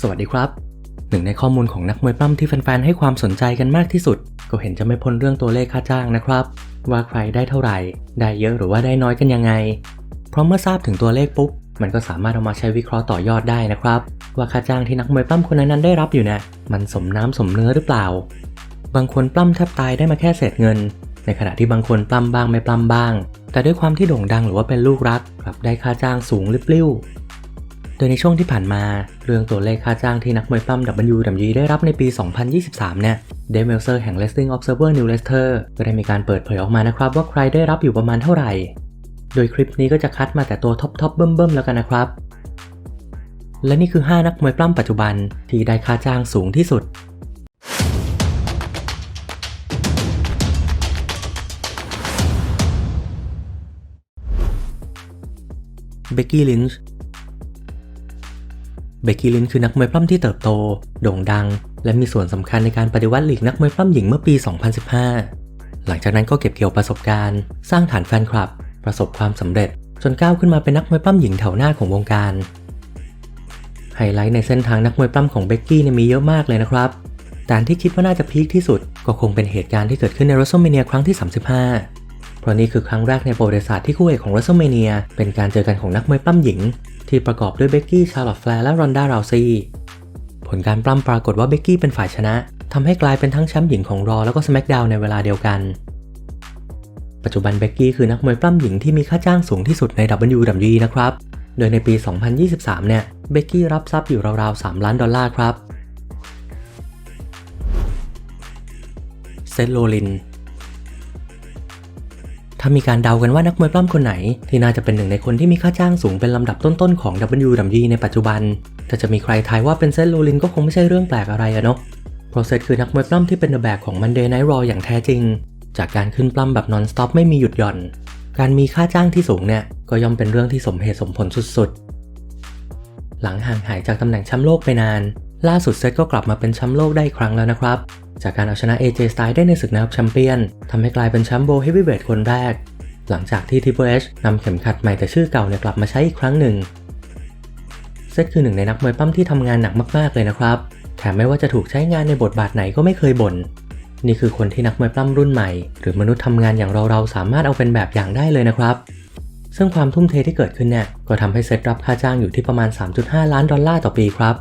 สวัสดีครับ หนึ่งในข้อมูลของนักมวยปล้ำที่แฟนๆให้ความสนใจกันมากที่สุด ก็เห็นจะไม่พ้นเรื่องตัวเลขค่าจ้างนะครับ ว่าใครได้เท่าไหร่ ได้เยอะหรือว่าได้น้อยกันยังไง เพราะเมื่อทราบถึงตัวเลขปุ๊บมันก็สามารถเอามาใช้วิเคราะห์ต่อยอดได้นะครับ ว่าค่าจ้างที่นักมวยปล้ำคนนั้นๆได้รับอยู่เนี่ยมันสมน้ำสมเนื้อหรือเปล่า บางคนปล้ำแทบตายได้มาแค่เศษเงิน ในขณะที่บางคนปล้ำบ้างไม่ปล้ำบ้าง แต่ด้วยความที่โด่งดังหรือว่าเป็นลูกรักกลับได้ค่าจ้างสูงลิบลิ่ว โดยในช่วงที่ผ่านมา เรื่องตัวเลขค่าจ้างที่นักมวยปล้ำ WWE ได้รับในปี 2023 เนี่ยเดมเมลเซอร์แห่ง Wrestling Observer New Leicester ก็ได้มีการเปิดเผยออกมานะครับว่าใครได้รับอยู่ประมาณเท่าไหร่ โดยคลิปนี้ก็จะคัดมาแต่ตัวท็อปท็อปเบิ่มเบิ่มๆแล้วกันนะครับ และนี่คือ 5 นักมวยปล้ำปัจจุบันที่ได้ค่าจ้างสูงที่สุดเบกกี้ลินช์ เบกกี้ลินคือนักมวยปล้ำที่เติบโต โด่งดัง และมีส่วนสำคัญในการปฏิวัติลีกนักมวยปล้ำหญิงเมื่อปี 2015 หลังจากนั้นก็เก็บเกี่ยวประสบการณ์ สร้างฐานแฟนคลับ ประสบความสำเร็จ จนก้าวขึ้นมาเป็นนักมวยปล้ำหญิงแถวหน้าของวงการ ไฮไลท์ในเส้นทางนักมวยปล้ำของเบกกี้เนี่ยมีเยอะมากเลยนะครับ แต่ที่คิดว่าน่าจะพีคที่สุดก็คงเป็นเหตุการณ์ที่เกิดขึ้นใน w r e s t l e m a n i a ครั้งที่ 35 เพราะนี่คือครั้งแรกในประวัติศาสตร์ที่คู่เอกของ w r e s t l e m a n i a เป็นการเจอกันของนักมวยปล้ำหญิง ที่ประกอบด้วยเบกกี้ชาร์ลอตแฟร์และรอนด้าราวซีผลการปล้ำปรากฏว่าเบกกี้เป็นฝ่ายชนะทำให้กลายเป็นทั้งแชมป์หญิงของรอแล้วก็ส c k กดาวในเวลาเดียวกัน ปัจจุบันเบกกี้คือนักมวยปล้ำหญิงที่มีค่าจ้างสูงที่สุดใน WWE นะครับ โดยในปี 2023 เนี่ย เบกกี้รับทรัพย์อยู่ราวๆ 3 ล้านดอลลาร์ครับ เซธโรลิน ถ้ามีการเดากันว่านักมวยปล้ำคนไหน ที่น่าจะเป็นหนึ่งในคนที่มีค่าจ้างสูงเป็นลำดับต้นๆของ WWE ในปัจจุบันถ้าจะมีใครทายว่าเป็นเซธโรลินก็คงไม่ใช่เรื่องแปลกอะไรอะเนาะเพราะเซธคือนักมวยปล้ำที่เป็นแบบของ Monday Night Raw อย่างแท้จริง จากการขึ้นปล้ำแบบ non-stop ไม่มีหยุดหย่อน การมีค่าจ้างที่สูงเนี่ยก็ย่อมเป็นเรื่องที่สมเหตุสมผลสุดๆ หลังห่างหายจากตำแหน่งแชมป์โลกไปนาน ล่าสุดเซธก็กลับมาเป็นแชมป์โลกได้อีกครั้งแล้วนะครับ จากการเอาชนะ AJ Styles ได้ในศึกนะครับแชมเปี้ยนทำให้กลายเป็นแชมป์โบเฮฟวีเวทคนแรก หลังจากที่ Triple H นำเข็มขัดใหม่แต่ชื่อเก่าเนี่ยกลับมาใช้อีกครั้งหนึ่ง เซธคือหนึ่งในนักมวยปั้มที่ทำงานหนักมากๆเลยนะครับ แถมไม่ว่าจะถูกใช้งานในบทบาทไหนก็ไม่เคยบ่น นี่คือคนที่นักมวยปล้ำรุ่นใหม่ หรือมนุษย์ทำงานอย่างเราๆสามารถเอาเป็นแบบอย่างได้เลยนะครับซึ่งความทุ่มเทที่เกิดขึ้นเนี่ยก็ทำให้เซตรับค่าจ้างอยู่ที่ประมาณ 3.5 ล้านดอลลาร์ต่อปีครับ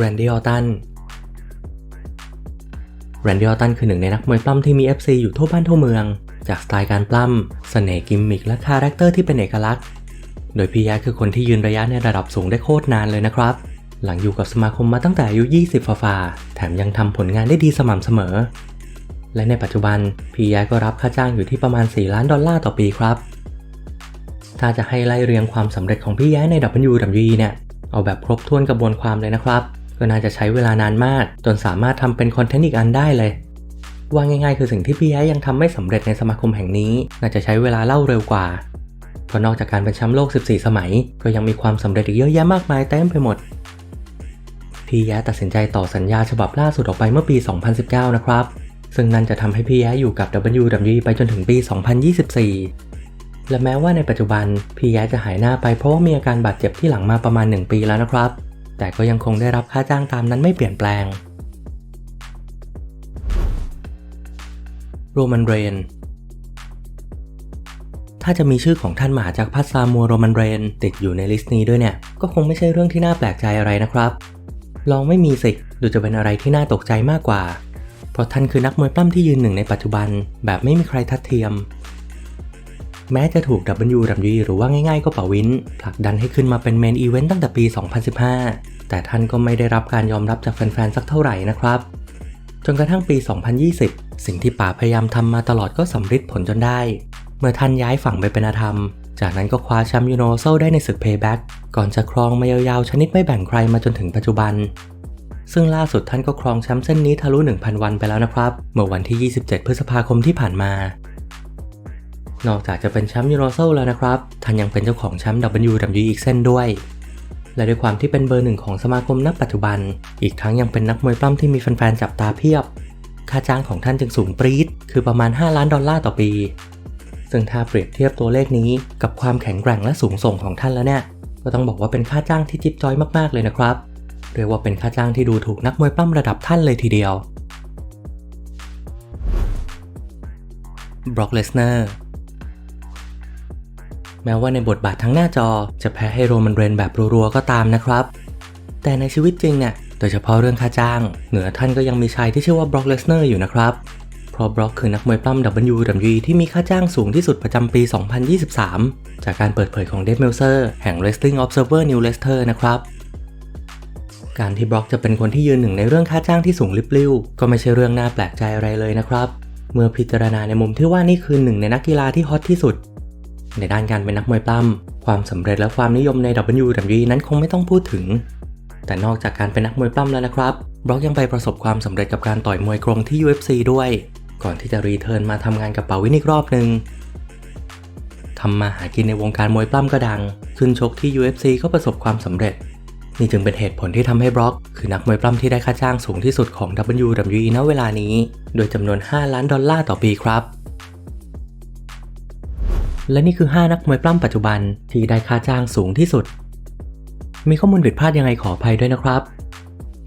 แรนดี้ออตันแรนดี้ออตันคือหนึ่งในนักมวยปล้ำที่มี FC อยู่ทั่วบ้านทั่วเมือง จากสไตล์การปล้ำเสน่ห์กิมมิคและคาแรคเตอร์ที่เป็นเอกลักษณ์ โดยพี่ย้คือคนที่ยืนระยะในระดับสูงได้โคตรนานเลยนะครับ หลังอยู่กับสมาคมมาตั้งแต่อายุ 20ฟาฟาแถมยังทำผลงานได้ดีสม่ำเสมอ และในปัจจุบันพี่ย้ก็รับค่าจ้างอยู่ที่ประมาณ 4 ล้านดอลลาร์ต่อปีครับ ถ้าจะให้ไล่เรียงความสำเร็จของพี่ย้ใน WWE เนี่ยเอาแบบครบถ้วนกระบวนความเลยนะครับ ก็น่าจะใช้เวลานานมาก จนสามารถทำเป็นคอนเทนต์อีกอันได้เลยว่าง่ายๆ คือสิ่งที่พี่แย้ยังทำไม่สำเร็จในสมาคมแห่งนี้ น่าจะใช้เวลาเล่าเร็วกว่าเพราะนอกจากการเป็นแชมป์โลก 14 สมัย ก็ยังมีความสำเร็จอีกเยอะแยะมากมายเต็มไปหมด พี่แย้ตัดสินใจต่อสัญญาฉบับล่าสุดออกไปเมื่อปี 2019 นะครับ ซึ่งนั่นจะทำให้พี่แย้อยู่กับ WWE ไปจนถึงปี 2024 และแม้ว่าในปัจจุบันพี่แย้จะหายหน้าไปเพราะว่ามีอาการบาดเจ็บที่หลังมาประมาณ 1 ปีแล้วนะครับ แต่ก็ยังคงได้รับค่าจ้างตามนั้นไม่เปลี่ยนแปลง โรมันเรน ถ้าจะมีชื่อของท่านมหาจักรพรรดิซามัวโรมันเรน ติดอยู่ในลิสต์นี้ด้วยเนี่ย ก็คงไม่ใช่เรื่องที่น่าแปลกใจอะไรนะครับ ลองไม่มีสิดูจะเป็นอะไรที่น่าตกใจมากกว่า เพราะท่านคือนักมวยปล้ำที่ยืนหนึ่งในปัจจุบัน แบบไม่มีใครทัดเทียมแม้จะถูก WWE หรือว่าง่ายๆ ก็ป่าวินผลักดันให้ขึ้นมาเป็นเมนอีเวนต์ตั้งแต่ปี 2015 แต่ท่านก็ไม่ได้รับการยอมรับจากแฟนๆสักเท่าไหร่นะครับ จนกระทั่งปี 2020 สิ่งที่ป่าพยายามทำมาตลอดก็สำเร็จผลจนได้ เมื่อท่านย้ายฝั่งไปเป็นอาธรรม จากนั้นก็คว้าแชมป์ยูโนเซลได้ในศึกเพย์แบ็กก่อนจะครองมายาวๆชนิดไม่แบ่งใครมาจนถึงปัจจุบัน ซึ่งล่าสุดท่านก็ครองแชมป์เส้นนี้ทะลุ 1,000 วันไปแล้วนะครับ เมื่อวันที่ 27 พฤษภาคมที่ผ่านมานอกจากจะเป็นแชมป์ยูโรเซลแล้วนะครับท่านยังเป็นเจ้าของแชมป์ WWE อีกเส้นด้วย และด้วยความที่เป็นเบอร์หนึ่งของสมาคมณปัจจุบัน อีกทั้งยังเป็นนักมวยปล้ำที่มีแฟนๆจับตาเพียบ ค่าจ้างของท่านจึงสูงปรี๊ด คือประมาณ 5 ล้านดอลลาร์ต่อปี ซึ่งถ้าเปรียบเทียบตัวเลขนี้กับความแข็งแกร่งและสูงส่งของท่านแล้วเนี่ย ก็ต้องบอกว่าเป็นค่าจ้างที่จิ๊บจอยมากๆเลยนะครับ เรียกว่าเป็นค่าจ้างที่ดูถูกนักมวยปล้ำระดับท่านเลยทีเดียวบล็อกเลสเนอร์ แม้ว่าในบทบาททั้งหน้าจอ จะแพ้ให้โรมันเรนแบบรัวๆก็ตามนะครับ แต่ในชีวิตจริงเนี่ยโดยเฉพาะเรื่องค่าจ้าง เหนือท่านก็ยังมีชายที่ชื่อว่าบล็อกเลสเนอร์อยู่นะครับ เพราะบล็อกคือนักมวยปล้ำ WWE ที่มีค่าจ้างสูงที่สุดประจำปี 2023 จากการเปิดเผยของเดฟเมลเซอร์แห่ง Wrestling Observer New Leicester นะครับการที่บล็อกจะเป็นคนที่ยืนหนึ่งในเรื่องค่าจ้างที่สูงลิบลิ่วก็ไม่ใช่เรื่องน่าแปลกใจอะไรเลยนะครับ เมื่อพิจารณาในมุมที่ว่านี่คือหนึ่งในนักกีฬาที่ฮอตที่สุด ในด้านการเป็นนักมวยปล้ำความสำเร็จและความนิยมใน WWE นั้นคงไม่ต้องพูดถึง แต่นอกจากการเป็นนักมวยปล้ำแล้วนะครับบล็อกยังไปประสบความสำเร็จกับการต่อยมวยกรงที่ UFC ด้วย ก่อนที่จะรีเทิร์นมาทำงานกับเปาวินอีกรอบหนึ่งทำมาหากินในวงการมวยปล้ำก็ดัง ขึ้นชกที่ UFC ก็ประสบความสำเร็จ นี่จึงเป็นเหตุผลที่ทำให้บล็อก คือนักมวยปล้ำที่ได้ค่าจ้างสูงที่สุดของ WWE ณเวลานี้ โดยจำนวน 5 ล้านดอลลาร์ต่อปีครับ และนี่คือ 5 นักมวยปล้ำปัจจุบันที่ได้ค่าจ้างสูงที่สุด มีข้อมูลผิดพลาดยังไงขออภัยด้วยนะครับ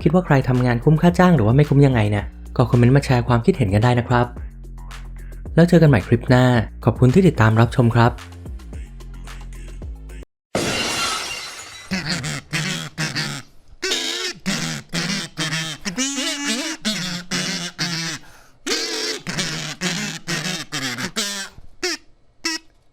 คิดว่าใครทำงานคุ้มค่าจ้างหรือว่าไม่คุ้มยังไงเนี่ยก็คอมเมนต์มาแชร์ความคิดเห็นกันได้นะครับ แล้วเจอกันใหม่คลิปหน้า ขอบคุณที่ติดตามรับชมครับ